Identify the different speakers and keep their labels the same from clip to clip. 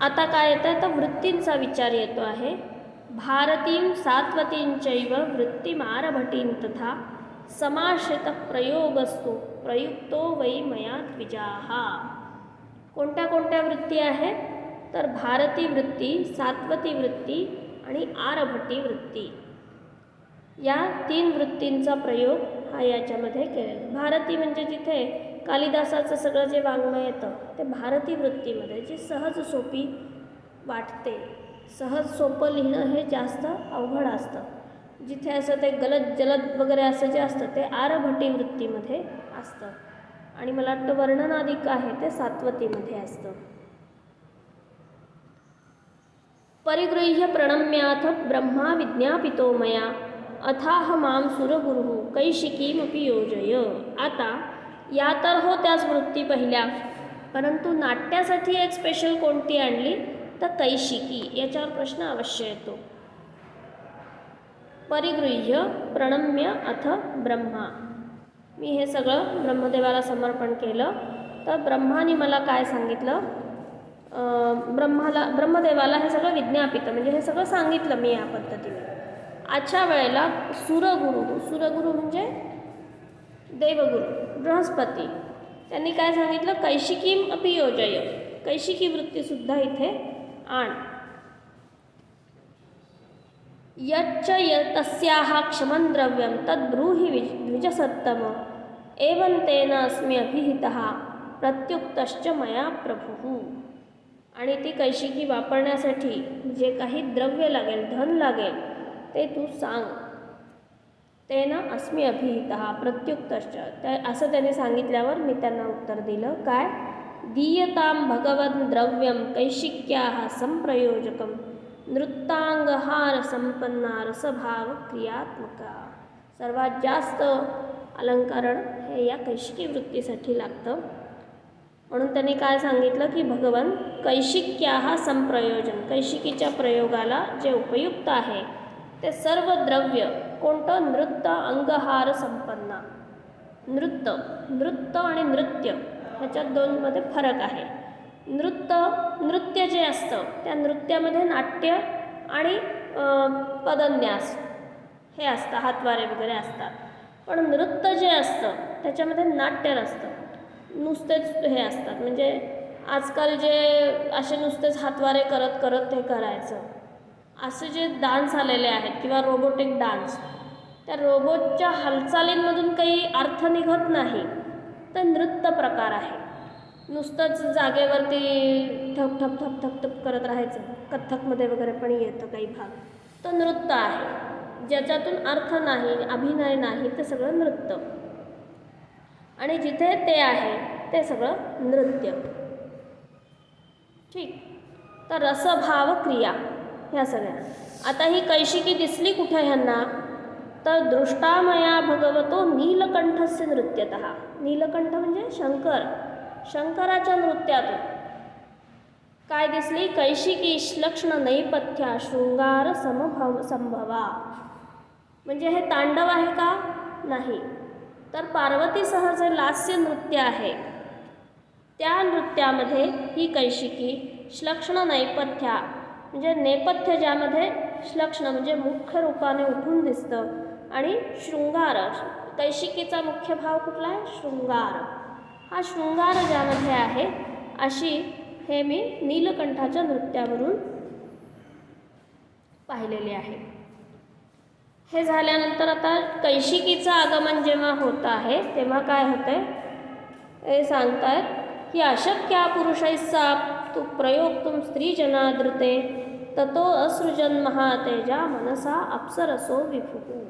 Speaker 1: आता काय येतं? तर वृत्तींचा विचार येतो आहे. भारतीं सात्वतींचैव वृत्तिमारभटीं तथा समाश्रित प्रयोगस्तु प्रयुक्तो वै मया द्विजाहा कोणत्या कोणत्या वृत्ती आहेत? तर भारती वृत्ती सात्वती वृत्ती आणि आरभटी वृत्ती. या तीन वृत्तींचा प्रयोग हा याच्यामध्ये केलेला भारती म्हणजे जिथे कालिदासाचं सगळं जे वाङ्मय येतं ते भारती वृत्तीमध्ये जे सहज सोपी वाटते सहज सोपं लिहिणं हे जास्त अवघड असतं. जिथे असं ते गलत जलद वगैरे असं जे असतं ते आरभटी वृत्तीमध्ये असतं. आणि मला वाटतं वर्णनाधिक आहे ते सात्वतीमध्ये असतं. परिगृह्य प्रणम्याथ ब्रह्मा विज्ञापितो मया अथाह माम सुरगुरु कैशिकीमपि योजय। आता या तर हो त्याच वृत्ती पहिल्या. परंतु नाट्यासाठी एक स्पेशल कोणती आणली? तर कैशिकी याच्यावर प्रश्न अवश्य येतो. परिगृह्य प्रणम्य अथ ब्रह्मा. मी हे सगळं ब्रह्मदेवाला समर्पण केलं. तर ब्रह्माने मला काय सांगितलं? ब्रह्माला ब्रह्मदेवाला हे सगळं विज्ञापितं म्हणजे हे सगळं सांगितलं मी या पद्धतीने. आजच्या वेळेला सुरगुरु सुरगुरु म्हणजे देवगुरु बृहस्पती. त्यांनी काय सांगितलं? कैशिकीम अपि योजय. कैशिकी वृत्तीसुद्धा इथे आण. यच्च य तस्याः क्षमं द्रव्यं तद्ब्रूहि विज द्विजसत्तम एवं तेन अस्मि अभिहितः प्रत्युक्तश्च मया प्रभुः. आणि ती कैशिकी वापरण्यासाठी जे काही द्रव्य लागेल धन लागेल ते तू सांग. तेन अस्मि अभिहित प्रत्युक्तश्च. त्या असं त्याने सांगितल्यावर मी त्यांना उत्तर दिलं काय? दीयतां भगवन् द्रव्यं कैशिक्याः संप्रयोजकं नृत्तांगहार संपन्ना रसभाव क्रियात्मका. सर्वात जास्त अलंकरण हे या कैशिकी वृत्तीसाठी लागतं. म्हणून त्यांनी काय सांगितलं की भगवन कैशिक्याहा संप्रयोजन कैशिकीच्या प्रयोगाला जे उपयुक्त आहे ते सर्व द्रव्य कोणतं नृत्य अंगहार संपन्ना? नृत्य नृत्य आणि नृत्य ह्याच्यात दोनमध्ये फरक आहे. नृत्य नृत्य जे असतं त्या नृत्यामध्ये नाट्य आणि पदन्यास हे असतं हातवारे वगैरे असतात. पण नृत्य जे असतं त्याच्यामध्ये नाट्य नसतं. नुसतेच हे असतात. म्हणजे आजकाल जे असे नुसतेच हातवारे करत करत हे करायचं. असे जे डान्स आलेले आहेत किंवा रोबोटिक डान्स त्या रोबोटच्या हालचालींमधून काही अर्थ निघत नाही. तर नृत्य प्रकार आहे. नुसतंच जागेवरती ठप ठप ठप ठप ठप करत राहायचं. कथ्थकमध्ये वगैरे पण येतं काही भाग. तर नृत्य आहे. ज्याच्यातून अर्थ नाही अभिनय नाही ते सगळं नृत्य. आणि जिथे ते आहे ते सगळं नृत्य. ठीक. तर रसभाव क्रिया ह्या सगळ्या. आता ही कैशिकी दिसली कुठे ह्यांना? तर दृष्टामया भगवतो नीलकंठस्य नृत्यत. नीलकंठ म्हणजे शंकर. शंकराच्या नृत्यातून. काय दिसली? कैशिकी श्लक्ष्ण नैपथ्या शृंगार समभव संभवा. म्हणजे हे तांडव आहे का? नाही. तर पार्वतीसह जे लास्य नृत्य आहे. त्या नृत्यामध्ये ही कैशिकी श्लक्ष्ण नैपथ्या म्हणजे नेपथ्य ज्यामध्ये श्लक्षण म्हणजे मुख्य रूपाने उठून दिसतं. आणि शृंगार कैशिकीचा मुख्य भाव कुठला आहे? शृंगार. हा शृंगार ज्यामध्ये आहे अशी हे मी नीलकंठाच्या नृत्यावरून पाहिलेले आहे. हे झाल्यानंतर आता कैशिकीचं आगमन जेव्हा होत आहे तेव्हा काय होतंय? हे सांगतायत की अशक्या पुरुषैसा तू प्रयोक्तुम स्त्रीजनादृते ततो असृजन महातेजा मनसा अप्सरसो विभू।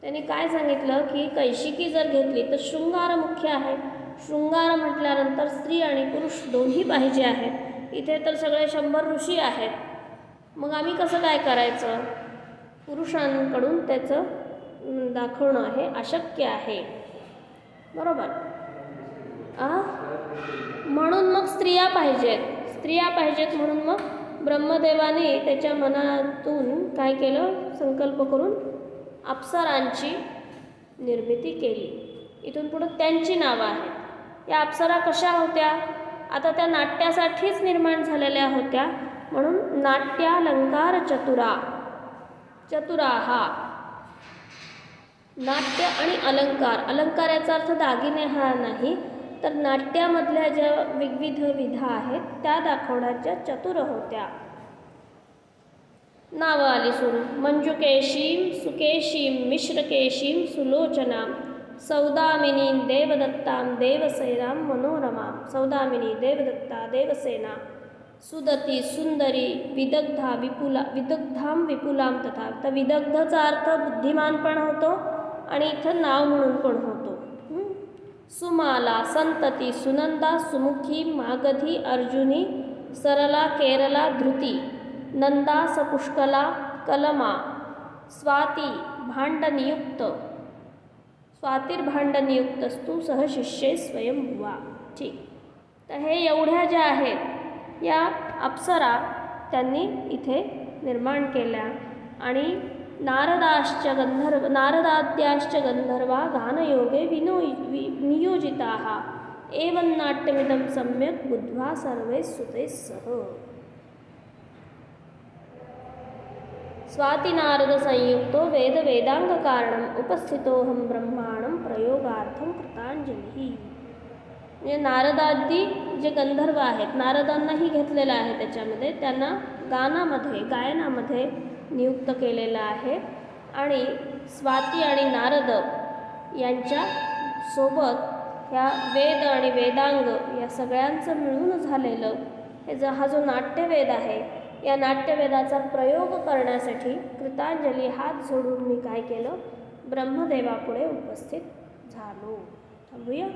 Speaker 1: त्यांनी काय सांगितलं की कैशिकी जर घेतली तर शृंगार मुख्य आहे. शृंगार म्हटल्यानंतर स्त्री आणि पुरुष दोन्ही पाहिजे आहेत. इथे तर सगळे शंभर ऋषी आहेत. मग आम्ही कसं काय करायचं? पुरुषांकडून त्याचं दाखवणं हे अशक्य आहे. बरोबर? आ? म्हणून मग स्त्रिया पाहिजेत. स्त्रिया पाहिजेत म्हणून मग ब्रह्मदेवाने त्याच्या मनातून काय केलं? संकल्प करून अप्सरांची निर्मिती केली. इथून पुढं त्यांची नावं आहेत. या अप्सरा कशा होत्या? आता त्या नाट्यासाठीच निर्माण झालेल्या होत्या. म्हणून नाट्यालंकार चतुरा. चतुराहा नाट्य आणि अलंकार. अलंकार याचा अर्थ दागिने हा नाही तर नाट्यामधल्या ज्या विविध विधा आहेत त्या दाखवण्याच्या चतुर होत्या. नावं आली सुरू. मंजुकेशीम सुकेशीम मिश्रकेशीम सुलोचना सौदामिनीं देवदत्तां देवसेनाम मनोरमा सौदामिनी देवदत्ता देवसेना सुदती सुंदरी विदग्धा विपुला विदग्धाम विपुलाम तथा तर विदग्धचा अर्थ बुद्धिमान पण होतो आणि इथं नाव म्हणून पण होतो? सुमाला संतती सुनंदा सुमुखी मागधी अर्जुनी सरला केरला धृती नंदा सपुष्कला कलमा स्वाती भांडनियुक्त स्वातिर्भांडनियुक्तस्तु सह शिष्ये स्वयंभुवा. ठीक. तर हे एवढ्या ज्या आहेत या अप्सरा त्यांनी इथे निर्माण केल्या आणि नारदाश्च गंधर्व नारदाद्याश्च गंधर्वा गानयोगे विनो वि नियोजिताः। एवं नाट्यमिदं सम्यक् बुद्ध्वा सर्वे सुते सह स्वातिनारदसंयुक्तो वेदवेदाङ्गकारणम् उपस्थितोऽहं ब्रह्माणं प्रयोगार्थं कृतांजली म्हणजे नारदादी जे गंधर्व आहेत नारदांनाही घेतलेलं आहे त्याच्यामध्ये. त्यांना गानामध्ये गायनामध्ये नियुक्त केलेलं आहे. आणि स्वाती आणि नारद यांच्या सोबत ह्या वेद आणि वेदांग या सगळ्यांचं मिळून झालेलं हे जो हा जो नाट्यवेद आहे या नाट्यवेदाचा प्रयोग करण्यासाठी कृतांजली हात जोडून मी काय केलं? ब्रह्मदेवापुढे उपस्थित झालो. थांबूया.